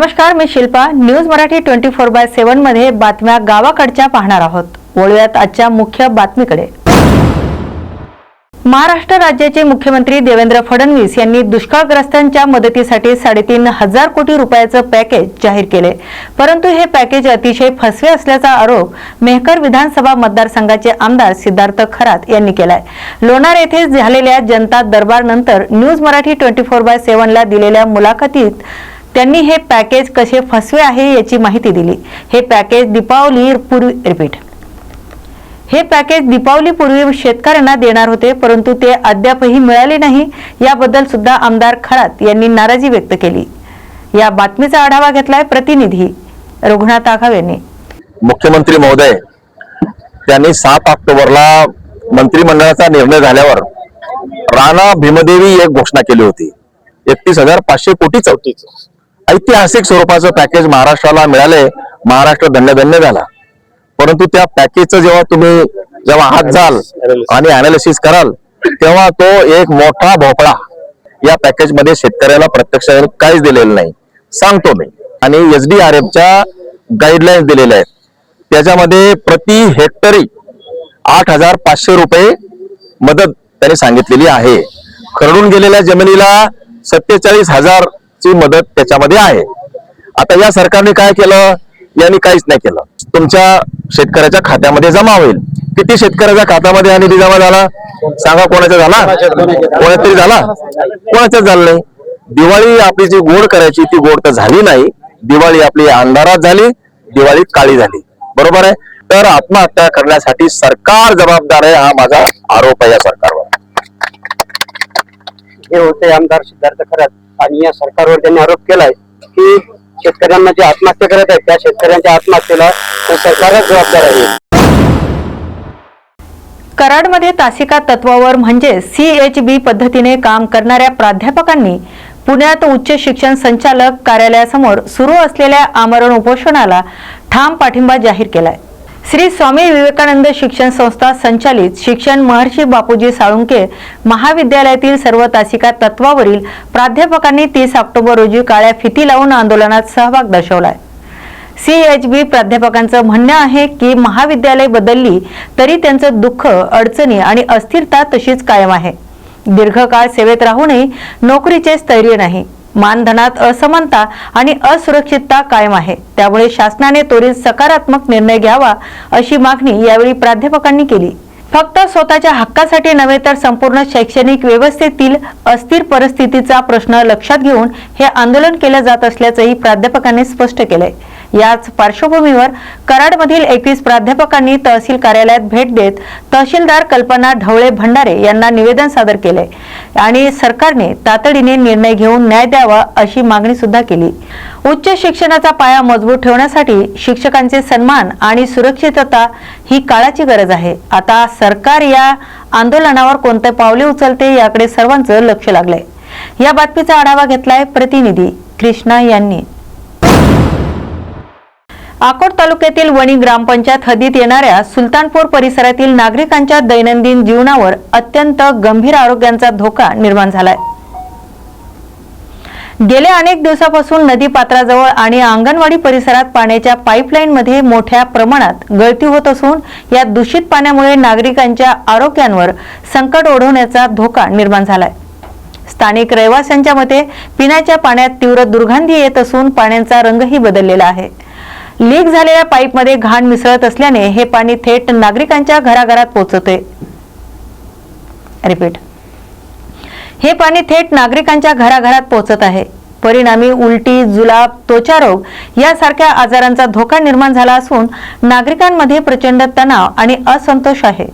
नमस्कार मी Shilpa. News Marathi twenty four by सेव्हनमध्ये बातम्या गावाकडच्या पाहणार आहोत. वळूयात आजच्या मुख्य बातमीकडे. महाराष्ट्र राज्याचे मुख्यमंत्री देवेंद्र फडणवीस यांनी दुष्काळग्रस्तांच्या मदतीसाठी साडेतीन हजार कोटी रुपयाचं पॅकेज जाहीर केले. परंतु हे पॅकेज अतिशय फसवे असल्याचा आरोप मेहकर विधानसभा मतदारसंघाचे आमदार सिद्धार्थ खरात यांनी केलाय. लोणार येथे झालेल्या जनता दरबारनंतर news Marathi twenty four by सेव्हनला दिलेल्या मुलाखतीत त्यांनी हे पॅकेज कसे फसवे आहे याची माहिती दिली. हे पॅकेज दीपावली पूर्वी रिपीट हे पॅकेज दीपावलीपूर्वी शेतकऱ्यांना देणार होते परंतु ते अद्यापही मिळाले नाही. याबद्दल सुद्धा आमदार खरात यांनी नाराजी व्यक्त केली. या बातमीचा आढावा घेतलाय प्रतिनिधी रघुनाथ आघाव यांनी. मुख्यमंत्री महोदय त्यांनी सात ऑक्टोबरला मंत्रिमंडळाचा निर्णय झाल्यावर राणा भीमदेवी एक घोषणा केली होती. एकतीस हजार पाचशे कोटी चौतीस. ऐतिहासिक स्वरूपाचं पॅकेज महाराष्ट्राला मिळाले महाराष्ट्र धन्यधन्य झाला. परंतु त्या पॅकेजचं जेव्हा तुम्ही जेव्हा हात जाल आणि अनालिसिस कराल तेव्हा तो एक मोठा भोपळा या पॅकेजमध्ये शेतकऱ्याला प्रत्यक्ष काहीच दिलेलं नाही. सांगतो मी. आणि एस डी आर एफच्या गाईडलाईन्स दिलेल्या आहेत. त्याच्यामध्ये प्रति हेक्टरी आठ हजार पाचशे रुपये मदत त्यांनी सांगितलेली आहे. खरडून गेलेल्या जमिनीला सत्तेचाळीस हजार ची मदत त्याच्यामध्ये आहे. आता या सरकारने काय केलं? यांनी काहीच नाही केलं. तुमच्या शेतकऱ्याच्या खात्यामध्ये जमा होईल. किती शेतकऱ्याच्या खात्यामध्ये हा निधी जमा झाला? सांगा कोणाचा झाला? कोणाचा तरी झाला? कोणाचाच झाला नाही. दिवाळी आपली जी गोड करायची ती गोड तर झाली नाही. दिवाळी आपली अंधारात झाली दिवाळी काळी झाली. बरोबर आहे? तर आत्महत्या करण्यासाठी सरकार जबाबदार आहे हा माझा आरोप आहे या सरकारवर. हे होते आमदार सिद्धार्थ खरात. आणि या सरकारवर त्यांनी आरोप केलाय की शेतकऱ्यांना जे आत्महत्या करत आहेत त्या शेतकऱ्यांच्या आत्महत्येला सरकारच जबाबदार आहे. कराडमध्ये तासिका तत्वावर म्हणजे सी एच बी पद्धतीने काम करणाऱ्या प्राध्यापकांनी पुण्यात उच्च शिक्षण संचालक कार्यालयासमोर सुरू असलेल्या आमरण उपोषणाला ठाम पाठिंबा जाहीर केलाय. श्री स्वामी विवेकानंद शिक्षण संस्था संचालित शिक्षण महर्षी बापूजी साळुंके महाविद्यालयातील सर्व तासिका तत्वावरील प्राध्यापकांनी तीस ऑक्टोबर रोजी काळ्या फिती लावून आंदोलनात सहभाग दर्शवलाय. सीएचबी प्राध्यापकांचं म्हणणं आहे की महाविद्यालय बदलली तरी त्यांचं दुःख अडचणी आणि अस्थिरता तशीच कायम आहे. दीर्घकाळ सेवेत राहूनही नोकरीचे स्थैर्य नाही. मानधनात असमानता आणि असुरक्षितता कायम आहे. त्यामुळे शासनाने त्वरित सकारात्मक निर्णय घ्यावा अशी मागणी यावेळी प्राध्यापकांनी केली. फक्त स्वतःच्या हक्कासाठी नव्हे तर संपूर्ण शैक्षणिक व्यवस्थेतील अस्थिर परिस्थितीचा प्रश्न लक्षात घेऊन हे आंदोलन केलं जात असल्याचंही प्राध्यापकांनी स्पष्ट केलंय. याच पार्श्वभूमीवर कराडमधील एकवीस प्राध्यापकांनी तहसील कार्यालयात भेट देत तहसीलदार कल्पना ढवळे भंडारे यांना निवेदन सादर केले आणि सरकारने तातडीने निर्णय घेऊन न्याय द्यावा अशी मागणी सुद्धा केली. उच्च शिक्षणाचा पाया मजबूत ठेवण्यासाठी शिक्षकांचे सन्मान आणि सुरक्षितता ही काळाची गरज आहे. आता सरकार या आंदोलनावर कोणते पावले उचलते याकडे सर्वांचं लक्ष लागलंय. या बातमीचा आढावा घेतलाय प्रतिनिधी कृष्णा यांनी. अकोट तालुक्यातील वणी ग्रामपंचायत हद्दीत येणाऱ्या सुलतानपूर परिसरातील नागरिकांच्या दैनंदिन जीवनावर अत्यंत गंभीर आरोग्यांचा धोका निर्माण झालाय. गेल्या अनेक दिवसापासून नदी पात्राजवळ आणि अंगणवाडी परिसरात पाण्याच्या पाईपलाईनमध्ये मोठ्या प्रमाणात गळती होत असून या दूषित पाण्यामुळे नागरिकांच्या आरोग्यांवर संकट ओढवण्याचा धोका निर्माण झालाय. स्थानिक रहिवाशांच्या मते पिण्याच्या पाण्यात तीव्र दुर्गंधी येत असून पाण्याचा रंगही बदललेला आहे. लीक झालेल्या पाईपमध्ये घाण मिसळत असल्याने हे पाणी थेट नागरिकांच्या घराघरात पोहोचते. रिपीट. हे पाणी थेट नागरिकांच्या घराघरात पोहोचत आहे. परिणामी उलटी जुलाब त्वचारोग यासारख्या आजारांचा धोका निर्माण झाला असून नागरिकांमध्ये प्रचंड तणाव आणि असंतोष आहे.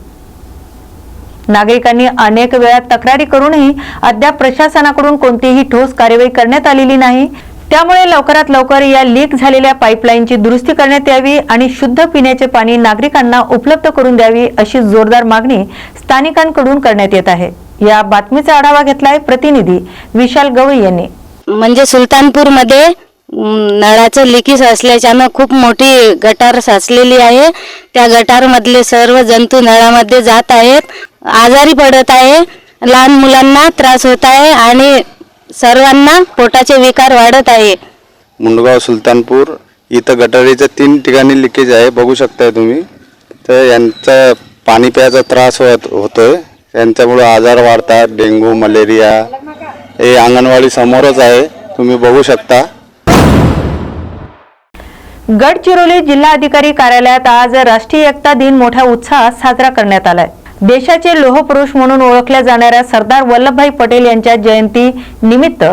नागरिकांनी अनेक वेळा तक्रारी करूनही अद्याप प्रशासनाकडून कोणतीही ठोस कार्यवाही करण्यात आलेली नाही. त्यामुळे लवकरात लवकर या लीक झालेल्या पाईपलाईनची दुरुस्ती करण्यात यावी आणि शुद्ध पिण्याचे पाणी नागरिकांना उपलब्ध करून द्यावी अशी जोरदार मागणी स्थानिकांकडून करण्यात येत आहे. या बातमीचा आढावा घेतलाय प्रतिनिधी विशाल गवई यांनी. म्हणजे सुलतानपूरमध्ये अं, नळाचं लिकीस असल्याच्यानं खूप मोठी गटार साचलेली आहे. त्या गटारमधले सर्व जंतू नळामध्ये जात आहेत. आजारी पडत आहे. लहान मुलांना त्रास होत आहे आणि सर्वांना पोटाचे विकार वाढत आहे. मुंडगाव सुलतानपूर इथं गटारीच्या तीन ठिकाणी लिकेज आहे. बघू शकताय तुम्ही. तर यांचा पाणी प्यायचा त्रास होत होतोय. यांच्यामुळे आजार वाढतात. डेंग्यू मलेरिया हे अंगणवाडी समोरच आहे. तुम्ही बघू शकता. गडचिरोली जिल्हाधिकारी कार्यालयात आज राष्ट्रीय एकता दिन मोठ्या उत्साहात साजरा करण्यात आलाय. देशाचे लोहपुरुष म्हणून ओळखल्या जाणाऱ्या सरदार वल्लभभाई पटेल यांच्या जयंती निमित्त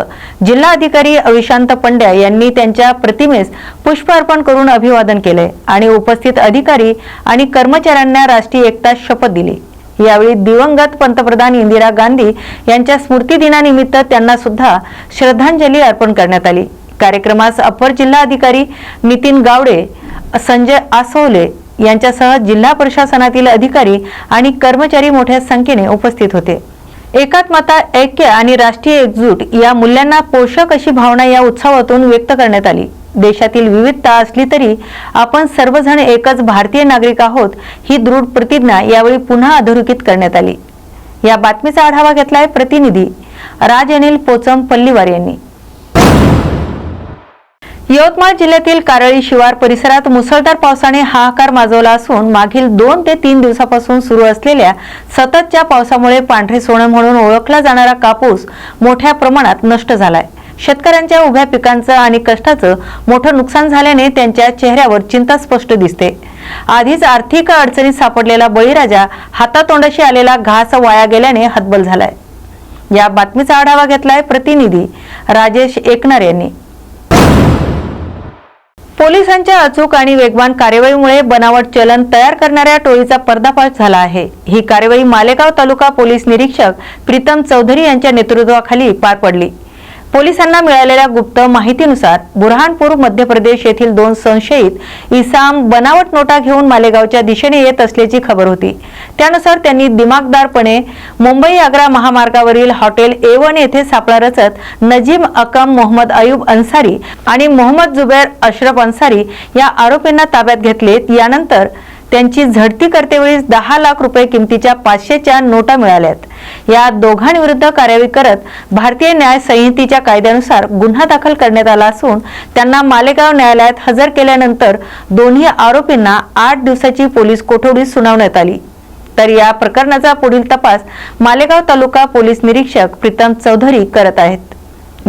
जिल्हाधिकारी अविशांत पंड्या यांनी त्यांच्या प्रतिमेस पुष्प अर्पण करून अभिवादन केले आणि उपस्थित अधिकारी आणि कर्मचाऱ्यांना राष्ट्रीय एकता शपथ दिली. यावेळी दिवंगत पंतप्रधान इंदिरा गांधी यांच्या स्मृती दिनानिमित्त त्यांना सुद्धा श्रद्धांजली अर्पण करण्यात आली. कार्यक्रमास अपर जिल्हाधिकारी नितीन गावडे संजय आसवले यांच्यासह जिल्हा प्रशासनातील अधिकारी आणि कर्मचारी मोठ्या संख्येने उपस्थित होते. एकात्मता ऐक्य आणि राष्ट्रीय एकजूट या मूल्यांना पोषक अशी भावना या उत्सवातून व्यक्त करण्यात आली. देशातील विविधता असली तरी आपण सर्वजण एकच भारतीय नागरिक आहोत ही दृढ प्रतिज्ञा यावेळी पुन्हा अधोरेखित करण्यात आली. या बातमीचा आढावा घेतलाय प्रतिनिधी राज अनिल पोचम पल्लीवार यांनी. यवतमाळ जिल्ह्यातील कारळी शिवार परिसरात मुसळधार पावसाने हाहाकार माजवला असून मागील दोन ते तीन दिवसापासून सुरू असलेल्या सततच्या पावसामुळे पांढरे सोनं म्हणून ओळखला जाणारा कापूस मोठ्या प्रमाणात नष्ट झालाय. शेतकऱ्यांच्या उभ्या पिकांचं आणि कष्टाचं मोठं नुकसान झाल्याने त्यांच्या चेहऱ्यावर चिंता स्पष्ट दिसते. आधीच आर्थिक अडचणीत सापडलेला बळीराजा हातातोंडाशी आलेला घास वाया गेल्याने हतबल झालाय. या बातमीचा आढावा घेतलाय प्रतिनिधी राजेश एकनार यांनी. पोलिसांच्या अचूक आणि वेगवान कार्यवाहीमुळे बनावट चलन तयार करणाऱ्या टोळीचा पर्दाफाश झाला आहे. ही कार्यवाही मालेगाव तालुका पोलीस निरीक्षक प्रीतम चौधरी यांच्या नेतृत्वाखाली पार पडली. पोलिसांना मिळालेल्या गुप्त माहितीनुसार बुरहानपूर मध्य प्रदेश येथील दोन संशयित इसाम बनावट नोटा घेऊन मालेगावच्या दिशेने येत असल्याची खबर होती. त्यानुसार त्यांनी दिमागदारपणे मुंबई आग्रा महामार्गावरील हॉटेल ए वन येथे सापळा रचत नजीम अकम मोहम्मद अयूब अन्सारी आणि मोहम्मद जुबैर अशरफ अन्सारी या आरोपींना ताब्यात घेतले यानंतर त्यांची झडती करतेवेळी दहा लाख रुपये किमतीच्या पाचशेच्या नोटा मिळाल्यात या दोघांविरुद्ध कार्यवाही करत भारतीय न्याय संहितेच्या कायद्यानुसार गुन्हा दाखल करण्यात आला असून त्यांना मालेगाव न्यायालयात हजर केल्यानंतर दोन्ही आरोपींना आठ दिवसाची पोलीस कोठडी सुनावण्यात आली. तर या प्रकरणाचा पुढील तपास मालेगाव तालुका पोलीस निरीक्षक प्रीतम चौधरी करत आहेत.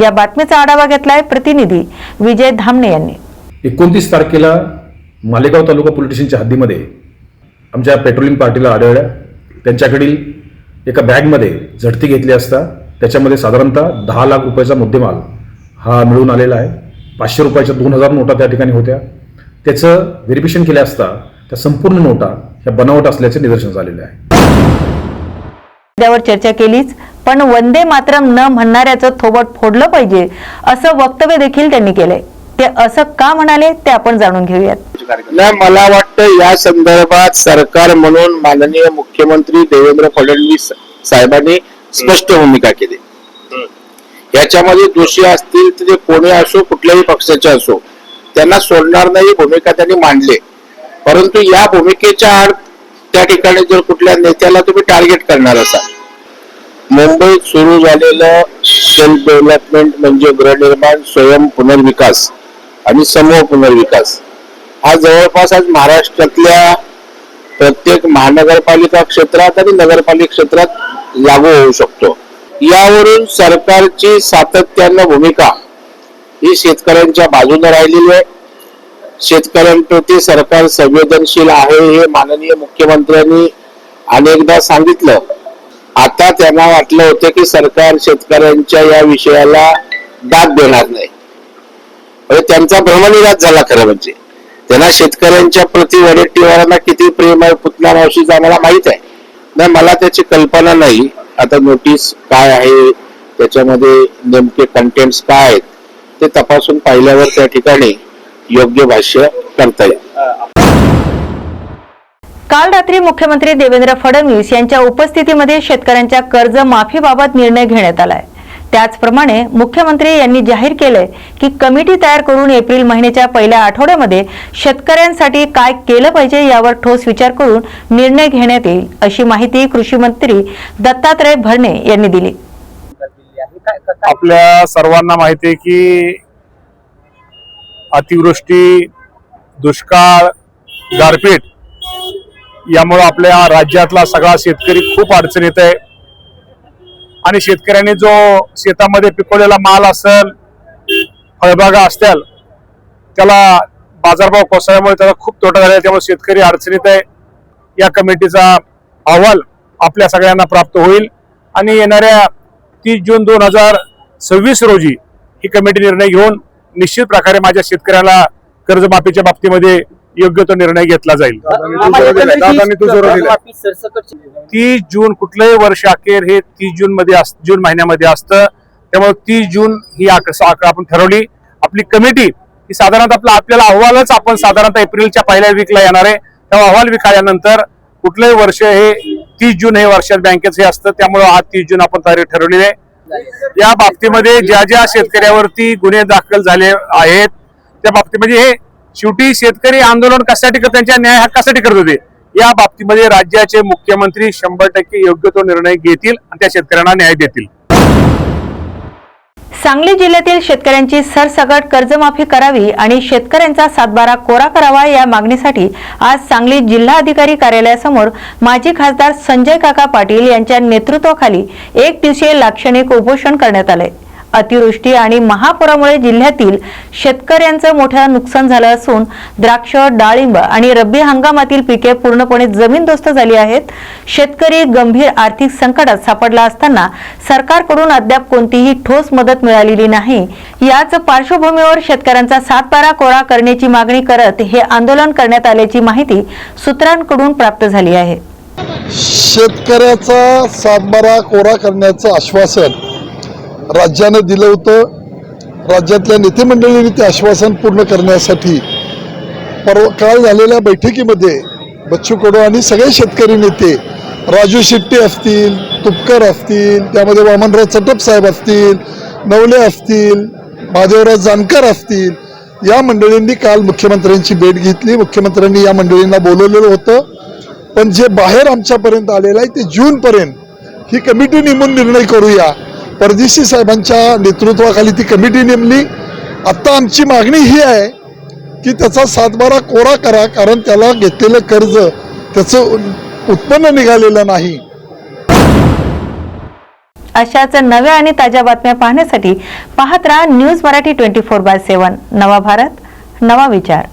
या बातमीचा आढावा घेतलाय प्रतिनिधी विजय धामणे यांनी. एकोणतीस तारखेला मालेगाव तालुका पोलीस स्टेशनच्या हद्दीमध्ये आमच्या पेट्रोलिंग पार्टीला आढळल्या त्यांच्याकडील एका बॅगमध्ये झडती घेतली असता त्याच्यामध्ये साधारणतः दहा लाख रुपयाचा मुद्देमाल हा मिळून आलेला आहे. पाचशे रुपयाच्या दोन हजार नोटा त्या ठिकाणी होत्या. त्याचं व्हेरिफिकेशन केल्या असता त्या संपूर्ण नोटा ह्या बनावट असल्याचे निदर्शन झालेले आहे. त्यावर चर्चा केलीच पण वंदे मातरम न म्हणणाऱ्याचं थोबट फोडलं पाहिजे असं वक्तव्य देखील त्यांनी केलंय. ते असं का म्हणाले ते आपण जाणून घेऊयात. नाही मला वाटतं या संदर्भात सरकार म्हणून माननीय मुख्यमंत्री देवेंद्र फडणवीस साहेबांनी स्पष्ट भूमिका केली. याच्यामध्ये दोषी असतील तर ते कोणी असो कुठल्याही पक्षाचे असो त्यांना सोडणार नाही भूमिका त्यांनी मांडली. परंतु या भूमिकेच्या आड त्या ठिकाणी जर कुठल्या नेत्याला तुम्ही टार्गेट करणार असाल. मुंबईत सुरू झालेलं सेल्फ डेव्हलपमेंट म्हणजे गृहनिर्माण स्वयं पुनर्विकास आणि समूह पुनर्विकास. हा जवळपास आज महाराष्ट्रातल्या प्रत्येक महानगरपालिका क्षेत्रात आणि नगरपालिका क्षेत्रात लागू होऊ शकतो. यावरून सरकारची सातत्यानं भूमिका ही शेतकऱ्यांच्या बाजूने राहिलेली आहे. शेतकऱ्यांप्रती सरकार संवेदनशील आहे हे माननीय मुख्यमंत्र्यांनी अनेकदा सांगितलं. आता त्यांना वाटलं होतं की सरकार शेतकऱ्यांच्या या विषयाला दाद देणार नाही. म्हणजे त्यांचा भ्रमनिराश झाला खरं म्हणजे. त्यांना शेतकऱ्यांच्या प्रति वडेट्टीवारांना किती प्रेम आहे पुतला मावशीचं आम्हाला माहीत आहे. नाही मला त्याची कल्पना नाही. आता नोटीस काय आहे त्याच्यामध्ये नेमके कंटेंट्स काय आहेत ते तपासून पाहिल्यावर त्या ठिकाणी योग्य भाष्य करता येईल. काल रात्री मुख्यमंत्री देवेंद्र फडणवीस यांच्या उपस्थितीमध्ये शेतकऱ्यांच्या कर्ज माफीबाबत निर्णय घेण्यात आलाय. त्याचप्रमाणे मुख्यमंत्री यांनी जाहीर केलंय की कमिटी तयार करून एप्रिल महिन्याच्या पहिल्या आठवड्यामध्ये शेतकऱ्यांसाठी काय केलं पाहिजे यावर ठोस विचार करून निर्णय घेण्यात येईल अशी माहिती कृषी मंत्री दत्तात्रय भरणे यांनी दिली. आपल्या सर्वांना माहिती आहे की अतिवृष्टी दुष्काळ गारपीट यामुळे आपल्या राज्यातला सगळा शेतकरी खूप अडचणीत आहे. आणि शेतकऱ्यांनी जो शेतामध्ये पिकवलेला माल असेल फळबागा असतील त्याला बाजारभाव कोसळल्यामुळे त्याला खूप तोटा झाला आहे. त्यामुळे शेतकरी अडचणीत आहे या कमिटीचा अहवाल आपल्या सगळ्यांना प्राप्त होईल आणि येणाऱ्या तीस जून दोन हजार सव्वीस रोजी ही कमिटी निर्णय घेऊन निश्चित प्रकारे माझ्या शेतकऱ्याला कर्जमाफीच्या बाबतीमध्ये योग्य तो निर्णय घेतला जाईल. तीस जून कुठलंही वर्ष अखेर हे तीस जून मध्ये अस- जून महिन्यामध्ये असतं. त्यामुळे तीस जून ही आपण ठरवली. आपली कमिटी ही साधारणतः आपला आपल्याला अहवालच आपण साधारणतः एप्रिलच्या पहिल्या वीकला येणार आहे. तेव्हा अहवाल वीक आल्यानंतर कुठलंही वर्ष हे तीस जून हे वर्षात बँकेचं हे असतं. त्यामुळे आज तीस जून आपण तारीख ठरवलेली आहे. या बाबतीमध्ये ज्या ज्या शेतकऱ्यावरती गुन्हे दाखल झाले आहेत त्या बाबतीमध्ये हे शेवटी शेतकरी आंदोलन कशासाठी करत त्यांच्या न्याय हक्कासाठी करत होते. या बाबतीमध्ये राज्याचे मुख्यमंत्री शंभर टक्के योग्य तो निर्णय घेतील आणि त्या शेतकऱ्यांना न्याय देतील. सांगली जिल्ह्यातील शेतकऱ्यांची सरसकट कर्जमाफी करावी आणि शेतकऱ्यांचा सातबारा कोरा करावा या मागणीसाठी आज सांगली जिल्हा अधिकारी कार्यालयासमोर माजी खासदार संजय काका पाटील यांच्या नेतृत्वाखाली एक दिवसीय लाक्षणिक उपोषण करण्यात आले. अतिवृष्टी आणि महापुरामुळे जिल्ह्यातील शेतकऱ्यांचं मोठं नुकसान झालं असून द्राक्ष डाळिंब आणि रब्बी हंगामातील पिके पूर्णपणे जमीनदोस्त झाली आहेत. शेतकरी गंभीर आर्थिक संकटात सापडला असताना सरकारकडून अद्याप कोणतीही ठोस मदत मिळालेली नाही. याच पार्श्वभूमीवर शेतकऱ्यांचा सातबारा कोरा करण्याची मागणी करत हे आंदोलन करण्यात आल्याची माहिती सूत्रांकडून प्राप्त झाली आहे. शेतकऱ्याचा सातबारा कोरा करण्याचं आश्वासन राज्यानं दिलं होतं. राज्यातल्या नेते मंडळींनी ते आश्वासन पूर्ण करण्यासाठी परवा काल झालेल्या बैठकीमध्ये बच्चू कडू आणि सगळे शेतकरी नेते राजू शेट्टी असतील तुपकर असतील त्यामध्ये वामनराव चटप साहेब असतील नवले असतील महादेवराव जानकर असतील या मंडळींनी काल मुख्यमंत्र्यांची भेट घेतली. मुख्यमंत्र्यांनी या मंडळींना बोलवलेलं होतं. पण जे बाहेर आमच्यापर्यंत आलेलं आहे ते जूनपर्यंत ही कमिटी नेमून निर्णय करूया. परदेशी साहेबांच्या नेतृत्वाखाली ती कमिटी नेमली. आत्ता आमची मागणी ही आहे की त्याचा सातबारा कोरा करा कारण त्याला घेतलेलं कर्ज त्याचं उत्पन्न निघालेलं नाही. अशाच नव्या आणि ताज्या बातम्या पाहण्यासाठी पाहत राहा news Marathi twenty four by seven. नवा भारत नवा विचार.